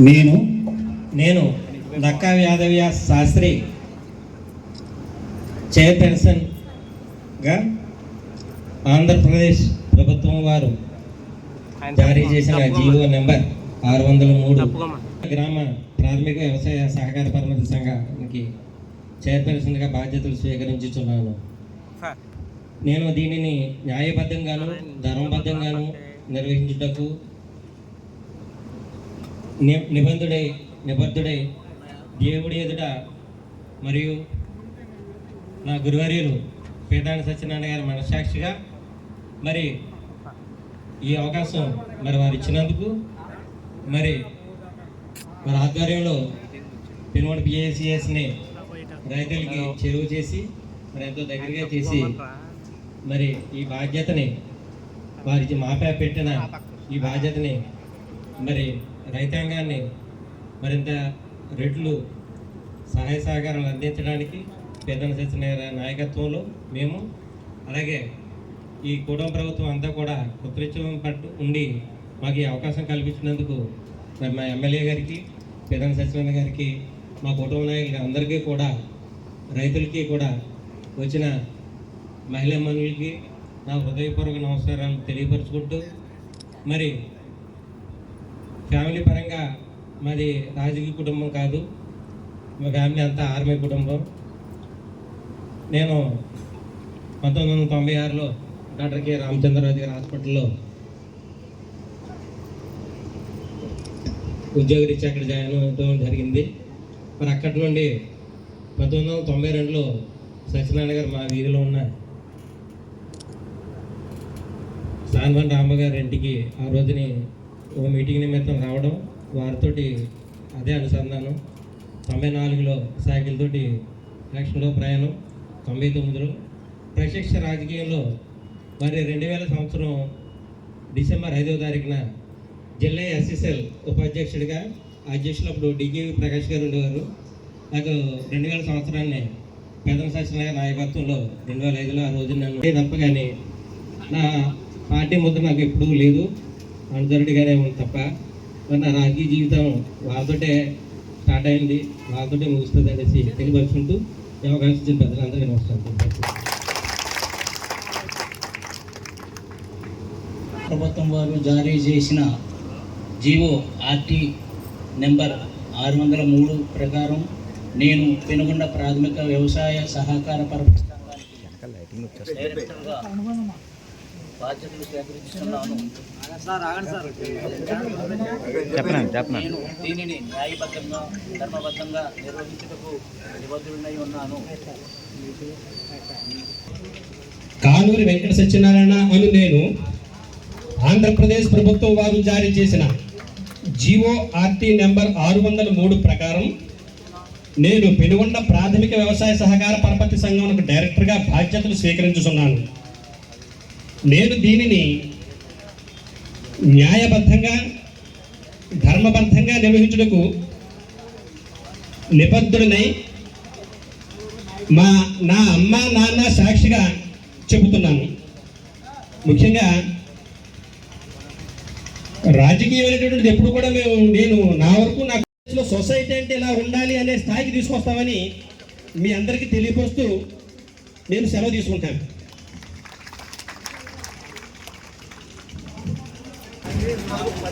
నేను నేను నక్కా యాదవ్య శాస్త్రి చైర్పర్సన్గా ఆంధ్రప్రదేశ్ ప్రభుత్వం వారు జారీ చేసిన జీవో నెంబర్ ఆరు వందల మూడు గ్రామ ప్రాథమిక వ్యవసాయ సహకార పరమతి సంఘానికి చైర్పర్సన్గా బాధ్యతలు స్వీకరించుచున్నాను. నేను దీనిని న్యాయబద్ధంగాను ధర్మబద్ధంగాను నిర్వహించుటకు నిబంధుడై నిబద్ధుడై దేవుడి ఎదుట మరియు నా గురువర్యులు పీఠాని సత్యనారాయణ గారి మనసాక్షిగా మరి ఈ అవకాశం మరి వారు ఇచ్చినందుకు మరి వారి ఆధ్వర్యంలో పెనుగొండ పిఏసిఎస్ని రైతులకి చెరువు చేసి మరి ఎంతో దగ్గరగా చేసి మరి ఈ బాధ్యతని వారికి మాపే పెట్టిన ఈ బాధ్యతని మరి రైతాంగాన్ని మరింత రెట్లు సహాయ సహకారాలు అందించడానికి పెద్దన సత్యనారాయణ నాయకత్వంలో మేము అలాగే ఈ కుటుంబ ప్రభుత్వం అంతా కూడా కృత్రిత్వం పట్టు ఉండి మాకు ఈ అవకాశం కల్పించినందుకు మరి మా ఎమ్మెల్యే గారికి పెద్దన సత్యనారాయణ గారికి మా కుటుంబ నాయకులకి అందరికీ కూడా రైతులకి కూడా వచ్చిన మహిళా మనులకి నా హృదయపూర్వక నమస్కారాలు తెలియపరుచుకుంటూ మరి ఫ్యామిలీ పరంగా మాది రాజకీయ కుటుంబం కాదు. మా ఫ్యామిలీ అంతా ఆర్మీ కుటుంబం. నేను పంతొమ్మిది వందల తొంభై ఆరులో డాక్టర్ కె రామచంద్రరాజు గారి హాస్పిటల్లో ఉద్యోగరీత్యా అక్కడ జాయిన్ అవ్వడం జరిగింది. మరి అక్కడి నుండి పంతొమ్మిది వందల తొంభై రెండులో సత్యనారాయణ గారు మా వీధిలో ఉన్న సాన్వన్ రామ గారి ఇంటికి ఆ రోజుని ఓ మీటింగ్ నిమిత్తం రావడం వారితోటి అదే అనుసంధానం తొంభై నాలుగులో సైకిల్ తోటి ఎలక్షన్లో ప్రయాణం తొంభై తొమ్మిదిలో. ప్రత్యక్ష రాజకీయంలో మరి రెండు వేల సంవత్సరం డిసెంబర్ ఐదవ తారీఖున జిల్లా ఎస్ఎస్ఎల్ ఉపాధ్యక్షుడిగా అధ్యక్షులు అప్పుడు డికేవి ప్రకాష్ గారు ఉండేవారు. నాకు రెండు వేల సంవత్సరాన్ని పెదన సత్యనారాయణ నాయకత్వంలో రెండు వేల ఐదులో ఆ రోజు నన్ను. తప్ప కానీ నా పార్టీ ముద్ర నాకు ఎప్పుడూ లేదు. అనుసరుడిగానే ఉంది తప్ప మరి నా రాజకీయ జీవితం వాళ్ళతోటే స్టార్ట్ అయింది వాళ్ళతోటే ముగుస్తుంది అనేసి తెలియపరుచుకుంటూ ఈ అవకాశం ఇచ్చిన పెద్దలందరికీ నమస్కారం. ప్రభుత్వం వారు జారీ చేసిన జీవో ఆర్టీ నెంబర్ ఆరు వందల మూడు ప్రకారం నేను పెనుగొండ ప్రాథమిక వ్యవసాయ సహకార పరపతి సంఘానికి డైరెక్టర్గా నేను దీనిని న్యాయబద్ధంగా ధర్మబద్ధంగా నిర్వహించుటకు నిబద్ధుడినై ఉన్నాను. కానూరి వెంకట సత్యనారాయణ అను నేను ఆంధ్రప్రదేశ్ ప్రభుత్వం వారు జారీ చేసిన జీవో ఆర్టీ నెంబర్ ఆరు వందల మూడు ప్రకారం నేను పెనుగొండ ప్రాథమిక వ్యవసాయ సహకార పరపతి సంఘంకు డైరెక్టర్గా బాధ్యతలు స్వీకరించుతున్నాను నేను దీనిని న్యాయబద్ధంగా ధర్మబద్ధంగా నిర్వహించుటకు నిబద్ధుడినై మా నా అమ్మ నాన్న సాక్షిగా చెబుతున్నాను. ముఖ్యంగా రాజకీయమైనటువంటిది ఎప్పుడు కూడా మేము నేను నా వరకు నా లో సొసైటీ అంటే ఇలా ఉండాలి అనే స్థాయికి తీసుకొస్తామని మీ అందరికీ తెలియపరుస్తూ నేను సెలవు తీసుకుంటాను.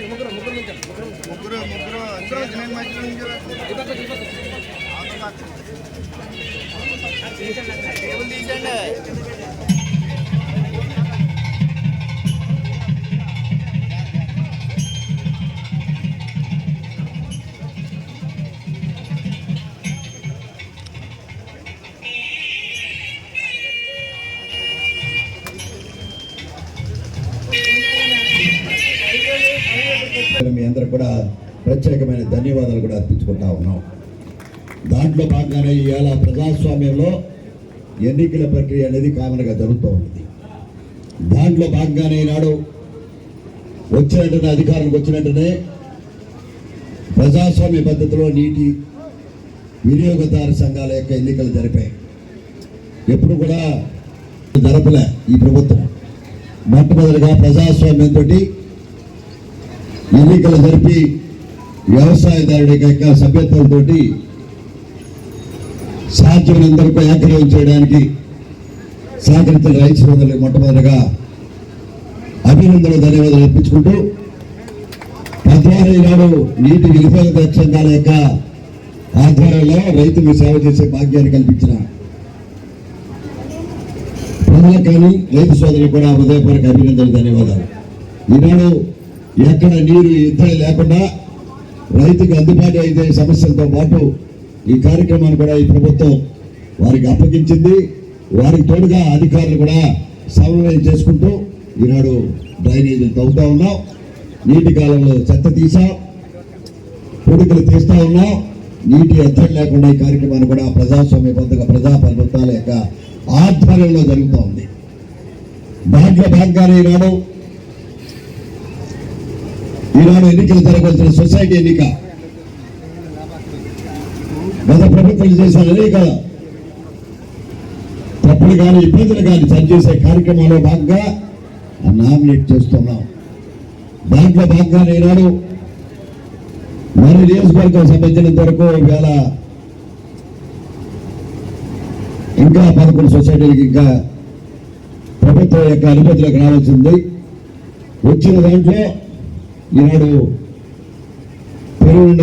ముగ్గురు ముగ్గురు ముగ్గురు ముగ్గురు మధ్యలో మీ అందరూ కూడా ప్రత్యేకమైన ధన్యవాదాలు కూడా అర్పించుకుంటా ఉన్నాం దాంట్లో భాగంగానే ఇవాళ ప్రజాస్వామ్యంలో ఎన్నికల ప్రక్రియ అనేది కామన్గా జరుగుతూ ఉంటుంది దాంట్లో భాగంగానే ఈనాడు వచ్చిన వెంటనే అధికారులకు వచ్చిన వెంటనే ప్రజాస్వామ్య పద్ధతిలో నీటి వినియోగదారు సంఘాల యొక్క ఎన్నికలు జరిపాయి. ఎప్పుడు కూడా జరపలే ఈ ప్రభుత్వం. మొట్టమొదటిగా ప్రజాస్వామ్యంతో ఎన్నికలు జరిపి వ్యవసాయదారుడి యొక్క సభ్యత్వంతో సాధ్యమైనందరికీ ఏకగ్రహం చేయడానికి సహకరించిన రైతు సోదరులకు మొట్టమొదటిగా అభినందనలు ధన్యవాదాలు అర్పించుకుంటూ పద్నాలుగు ఈనాడు నీటి వినియోగ సంఘాల యొక్క ఆధ్వర్యంలో రైతులకు సేవ చేసే భాగ్యాన్ని కల్పించిన ప్రజలకు కానీ రైతు సోదరులకు కూడా హృదయపూర్వక అభినందనలు ధన్యవాదాలు. ఈనాడు ఎక్కడ నీరు ఇద్దరు లేకుండా రైతుకు అందుబాటు అయితే సమస్యలతో పాటు ఈ కార్యక్రమాన్ని కూడా ఈ ప్రభుత్వం వారికి అప్పగించింది. వారికి తోడుగా అధికారులు కూడా సమన్వయం చేసుకుంటూ ఈనాడు డ్రైనేజీలు తవ్వుతూ ఉన్నాం. నీటి కాలంలో చెత్త తీసాం. కొడుకులు తీస్తూ ఉన్నాం. నీటి ఎద్దడి లేకుండా ఈ కార్యక్రమాన్ని కూడా ప్రజాస్వామ్య పద్ధతిగా ప్రజా ప్రభుత్వాల యొక్క ఆధ్వర్యంలో జరుగుతూ ఉంది. దాంట్లో భాగంగానే ఈనాడు. ఈనాడు ఎన్నికలు జరగవలసిన సొసైటీ ఎన్నిక. గత ప్రభుత్వాలు చేసిన తప్పులు కానీ ఇబ్బందులు కానీ సరిచేసే కార్యక్రమంలో భాగంగా నామినేట్ చేస్తున్నాం. దాంట్లో భాగంగా ఈనాడు మరి నియోజకవర్గం సంబంధించినంత వరకు ఈవేళ ఇంకా పదకొండు సొసైటీలకు ఇంకా ప్రభుత్వం యొక్క అనుమతిలోకి రావాల్సింది వచ్చిన దాంట్లో ఈనాడు పెరుగున్న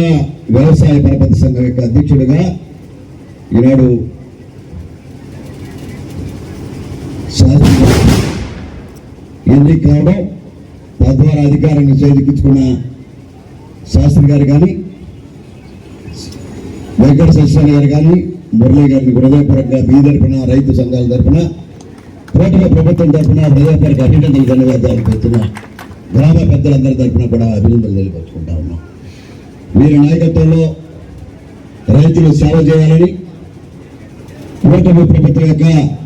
వ్యవసాయ పరపతి సంఘం యొక్క అధ్యక్షుడిగా ఈనాడు శాసన ఎన్నిక కావడం తద్వారా అధికారాన్ని చేజిక్కించుకున్న శాస్త్రి గారు కానీ వెంకట సత్యనారాయణ గారు కానీ మురళీ గారిని హృదయపరంగా మీ తరఫున రైతు సంఘాల తరఫున కూటమి ప్రభుత్వం తరఫున హృదయపరంగా అభినందనలు ధన్యవాదాలు పెడుతున్నా గ్రామ పెద్దలందరి తరఫున కూడా అభినందనలు తెలియపరుచుకుంటా ఉన్నాం. వీరి నాయకత్వంలో రైతులు సేవ చేయాలని కూటమి ప్రభుత్వం యొక్క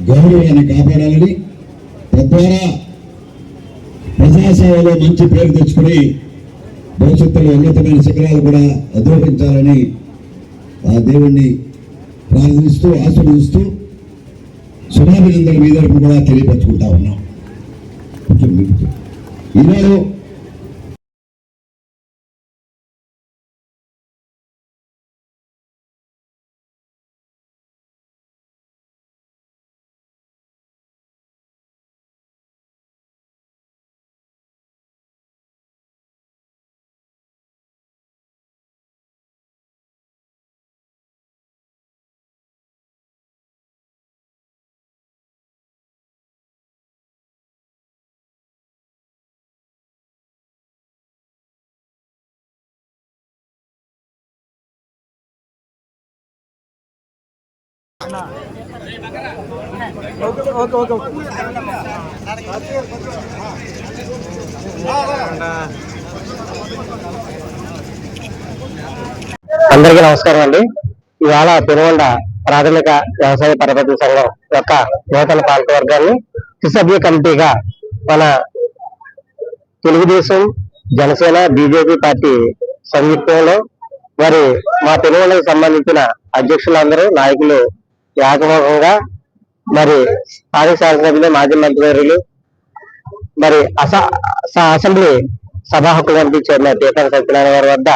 గౌరవాన్ని కాపాడాలని తద్వారా ప్రజాసేవలో మంచి పేరు తెచ్చుకుని భవిష్యత్తులో ఉన్నతమైన శిఖరాలు కూడా అధిరోహించాలని ఆ దేవుణ్ణి ప్రార్థిస్తూ ఆశీర్వదిస్తూ శుభాభినందనలు మీ కూడా తెలియపరచుకుంటా ఉన్నాం. కొంచెం అందరికీ నమస్కారం అండి. ఇవాళ పెనుగొండ ప్రాథమిక వ్యవసాయ పరపతి సంఘం యొక్క నూతన పాలకవర్గాన్ని త్రిసభ్య కమిటీగా మన తెలుగుదేశం జనసేన బీజేపీ పార్టీ సంయుక్తంలో మరి మా పెనుగొండకు సంబంధించిన అధ్యక్షులందరూ నాయకులు ఏకముఖంగా మరి స్థానిక శాసనసభ్యులు మాజీ మంత్రివర్యులు మరి అస అసెంబ్లీ సభా హక్కులు కమిటీ చైర్మన్ దీపం సత్యనారాయణ గారి వద్ద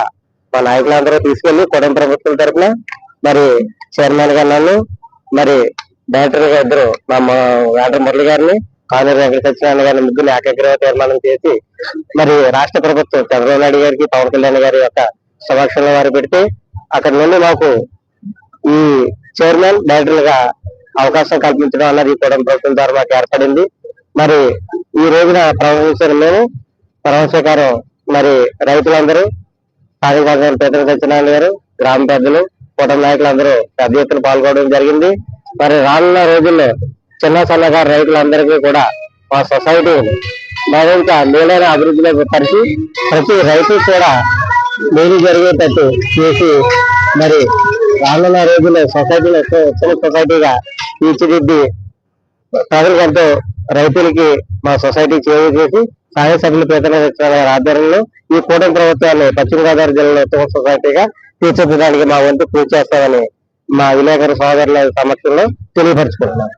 మా నాయకులందరూ తీసుకెళ్ళి కుటుంబ ప్రభుత్వం తరఫున మరి చైర్మన్ గారు నన్ను మరి డైరెక్టర్ గారు ఇద్దరు మా వేటర్ మురళి గారిని కానూరు వెంకట సత్యనారాయణ గారిని ముగ్గురు ఏకగ్రహ తీర్మానం చేసి మరి రాష్ట్ర ప్రభుత్వం చంద్రబాబు నాయుడు గారికి పవన్ కళ్యాణ్ గారి యొక్క సమక్షంలో వారు పెడితే అక్కడ నుండి మాకు ఈ చైర్మన్ డైరెక్టర్లుగా అవకాశం కల్పించడం అన్నది కూడా ప్రభుత్వం ద్వారా మాకు ఏర్పడింది. మరి ఈ రోజున ప్రవహించిన మేము ప్రవహశేఖరం మరి రైతులందరూ స్థానిక పేదల సత్యనారాయణ గారు గ్రామ పెద్దలు కూటమి నాయకులందరూ పెద్ద ఎత్తున పాల్గొనడం జరిగింది. మరి రానున్న రోజుల్లో చిన్న సన్నకారు రైతులందరికీ కూడా మా సొసైటీ మరింత మేలైన అభివృద్ధిలోకి పరిచి ప్రతి రైతు కూడా మేలు జరిగేటట్టు చేసి మరి రానున్న రోజుల్లో సొసైటీలో చిన్న సొసైటీగా తీర్చిదిద్ది ప్రజలకు రైతులకి మా సొసైటీ చేరువ చేసి సహాయ సభ్యులు పేదల ఆధ్వర్యంలో ఈ కూటమి ప్రభుత్వాన్ని పశ్చిమ గోదావరి జిల్లాలో ఉత్తమ సొసైటీగా తీర్చిదిద్దడానికి మా వంతు పూజ చేస్తామని మా విలేకరు సోదరుల సమక్షంలో తెలియపరుచుకుంటున్నాం.